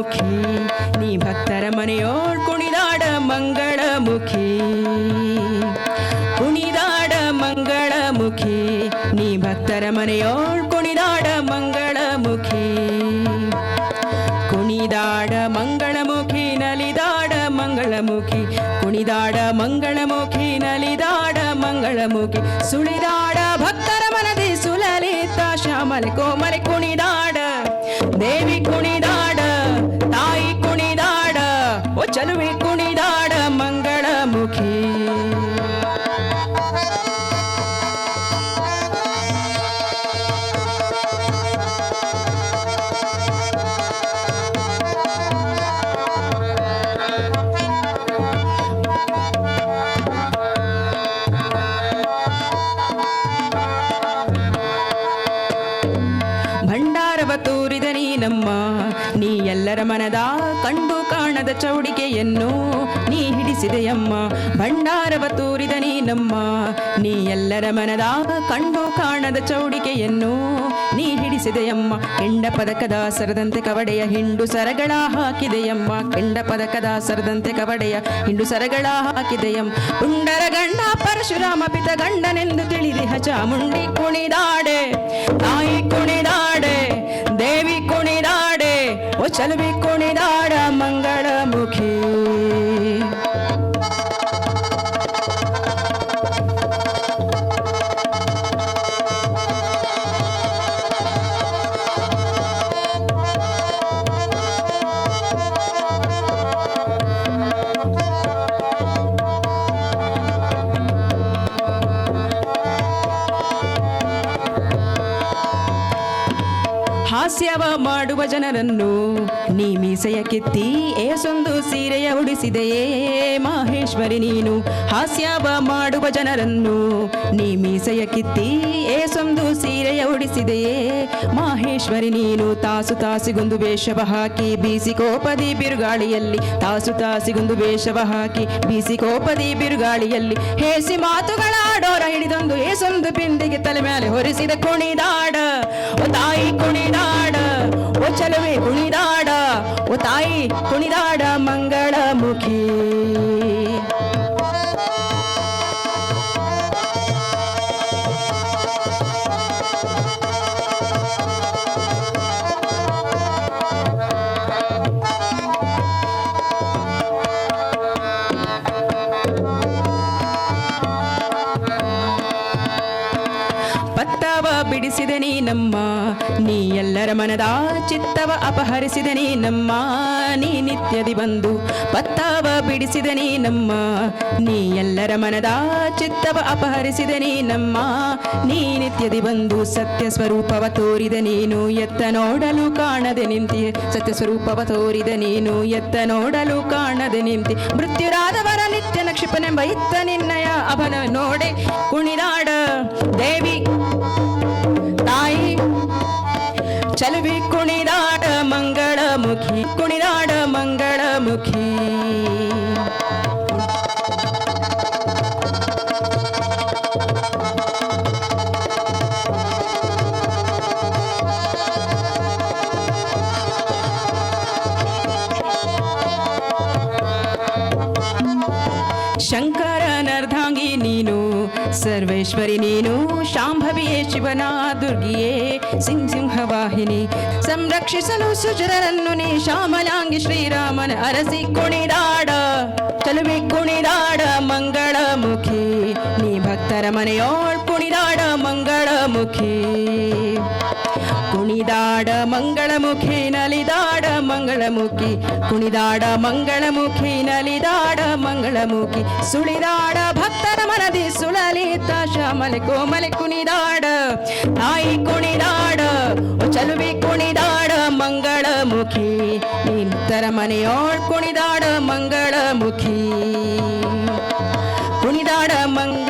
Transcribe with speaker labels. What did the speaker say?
Speaker 1: ಮುಖಿ, ನೀ ಭಕ್ತರ ಮನೆಯೋಳ್ ಕುಣಿದಾಡ ಮಂಗಳ ಮುಖಿ ಕುಣಿದಾಡ ಮಂಗಳ ಮುಖಿ ನೀ ಭಕ್ತರ ಮನೆಯೋಳ್ ಕುಣಿದಾಡ ಮಂಗಳ ಮುಖಿ ಕುಣಿದಾಡ ಮಂಗಳ ಮುಖಿ ನಲಿದಾಡ ಮಂಗಳ ಮುಖಿ ಕುಣಿದಾಡ ಮಂಗಳ ಮುಖಿ ನಲಿದಾಡ ಮಂಗಳ ಮುಖಿ ಸುಳಿದಾಡ ಭಕ್ತರ ಮನದಿ ಸುಲಲಿತ, ಶ್ಯಾಮಲೆ ಕೋಮಲೆ ಕುಣಿದಾಡ. ದೇವಿ ಕುಣಿ ನೀನಮ್ಮ ನೀ ಎಲ್ಲರ ಮನದ ಕಂಡು ಕಾಣದ ಚೌಡಿಕೆಯನ್ನು ನೀ ಹಿಡಿಸಿದೆಯಮ್ಮ. ಭಂಡಾರವ ತೂರಿದ ನೀನಮ್ಮ. ನೀ ಎಲ್ಲರ ಮನದ ಕಂಡು ಕಾಣದ ಚೌಡಿಕೆಯನ್ನು ನೀ ಹಿಡಿಸಿದೆಯಮ್ಮ. ಕೆಂಡ ಪದಕದ ಸರದಂತೆ ಕವಡೆಯ ಹಿಂಡು ಸರಗಳ ಹಾಕಿದೆಯಮ್ಮ. ಕೆಂಡ ಪದಕದ ಸರದಂತೆ ಕವಡೆಯ ಹಿಂಡು ಸರಗಳ ಹಾಕಿದೆಯಮ್ಮ. ಉಂಡರ ಗಂಡ ಪರಶುರಾಮ ಪಿತ ಗಂಡನೆಂದು ತಿಳಿದಿಹ ಚಾಮುಂಡಿ ಕುಣಿದಾಡೆ. ತಾಯಿ ಕುಣಿದಾಡೆ ಓ ಚಲುವಿ ಹಾಸ್ಯವ ಮಾಡುವ ಜನರನ್ನು ನೀ ಮೀಸೆಯ ಕಿತ್ತಿ ಏಸೊಂದು ಸೀರೆಯ ಉಡಿಸಿದೆಯೇ ಮಾಹೇಶ್ವರಿ ನೀನು. ಹಾಸ್ಯವ ಮಾಡುವ ಜನರನ್ನು ನೀ ಮೀಸೆಯ ಕಿತ್ತಿ ಏಸೊಂದು ಸೀರೆಯ ಉಡಿಸಿದೆಯೇ ಮಾಹೇಶ್ವರಿ ನೀನು. ತಾಸು ತಾಸಿಗೊಂದು ವೇಷವ ಹಾಕಿ ಬೀಸಿ ಕೋಪದಿ ಬಿರುಗಾಳಿಯಲ್ಲಿ, ತಾಸು ತಾಸಿಗೊಂದು ವೇಷವ ಹಾಕಿ ಬೀಸಿ ಕೋಪದಿ ಬಿರುಗಾಳಿಯಲ್ಲಿ. ಹೇಸಿ ಮಾತುಗಳಾಡೋರ ಹಿಡಿದೊಂದು ಏಸೊಂದು ಬಿಂದಿಗೆ ತಲೆ ಮೇಲೆ ಹೊರಿಸಿದ ಕುಣಿದಾಡ ತಾಯಿ ಕುಣಿದಾಡ. ಓ ಚಲುವೆ ಕುಣಿದಾಡ ಓ ತಾಯಿ ಕುಣಿದಾಡ ಮಂಗಳಮುಖಿ ಪತ್ತವ ಬಿಡಿಸಿದ ನೀನಮ್ಮ. ನೀ ಎಲ್ಲರ ಮನದ ಚಿತ್ತವ ಅಪಹರಿಸಿದ ನೀನಮ್ಮ. ನೀ ನಿತ್ಯದಿ ಬಂದು ಪತ್ತಾವ ಬಿಡಿಸಿದ ನೀನಮ್ಮ. ನೀ ಎಲ್ಲರ ಮನದ ಚಿತ್ತವ ಅಪಹರಿಸಿದ ನೀನಮ್ಮ. ನೀ ನಿತ್ಯದಿ ಬಂದು ಸತ್ಯ ಸ್ವರೂಪವ ತೋರಿದ ನೀನು. ಎತ್ತ ನೋಡಲು ಕಾಣದೆ ನಿಂತಿ ಸತ್ಯ ಸ್ವರೂಪವ ತೋರಿದ ನೀನು. ಎತ್ತ ನೋಡಲು ಕಾಣದೆ ನಿಂತಿ. ಮೃತ್ಯುರಾದವರ ನಿತ್ಯ ನಕ್ಷಿಪನೆಂಬ ಇತ್ತ ನಿನ್ನಯ ಅವನ ನೋಡೆ. ಕುಣಿದಾಡ ದೇವಿ. ಚಲುವಿ ಕುಣಿದಾಡ ಮಂಗಳಮುಖಿ ಕುಣಿದಾಡ ಮಂಗಳಮುಖಿ ಶಂಕರನರ್ಧಾಂಗಿ ನೀನು ಸರ್ವೇಶ್ವರಿ ನೀನು ಶಾಂಭವಿಯೇ ಶಿವನ ದುರ್ಗಿಯೇ ಸಿಂಹ ಸಿಂಹವಾಹಿನಿ ಸಂರಕ್ಷಿಸಲು ಸುಜರರನ್ನು ನೀ ಶ್ಯಾಮಲಾಂಗಿ ಶ್ರೀರಾಮನ ಅರಸಿ ಕುಣಿದಾಡ ಚಲುವಿ ಕುಣಿದಾಡ ಮಂಗಳಮುಖಿ ನೀ ಭಕ್ತರ ಮನೆಯೋಳ್ ಕುಣಿದಾಡ ಮಂಗಳಮುಖಿ ಕುಣಿದಾಡ ಮಂಗಳಮುಖಿ ನಲಿದಾಡ ಮಂಗಳಮುಖಿ. ಕುಣಿದಾಡ ಮಂಗಳಮುಖಿ ನಲಿದಾಡ ಮಂಗಳಮುಖಿ. ಸುಳಿದಾಡ ಭಕ್ತರ ಮನದಿ ಸುಳಲಿತ ಶ್ಯಾಮಲೆ ಕೋಮಲೆ ಕುಣಿದಾಡ. ತಾಯಿ ಕುಣಿದಾಡ ಚಲುವಿ ಕುಣಿದಾಡ ಮಂಗಳಮುಖಿ. ನಿಂತರ ಮನೆಯೋಳ್ ಕುಣಿದಾಡ ಮಂಗಳಮುಖಿ. ಕುಣಿದಾಡ ಮಂಗಳ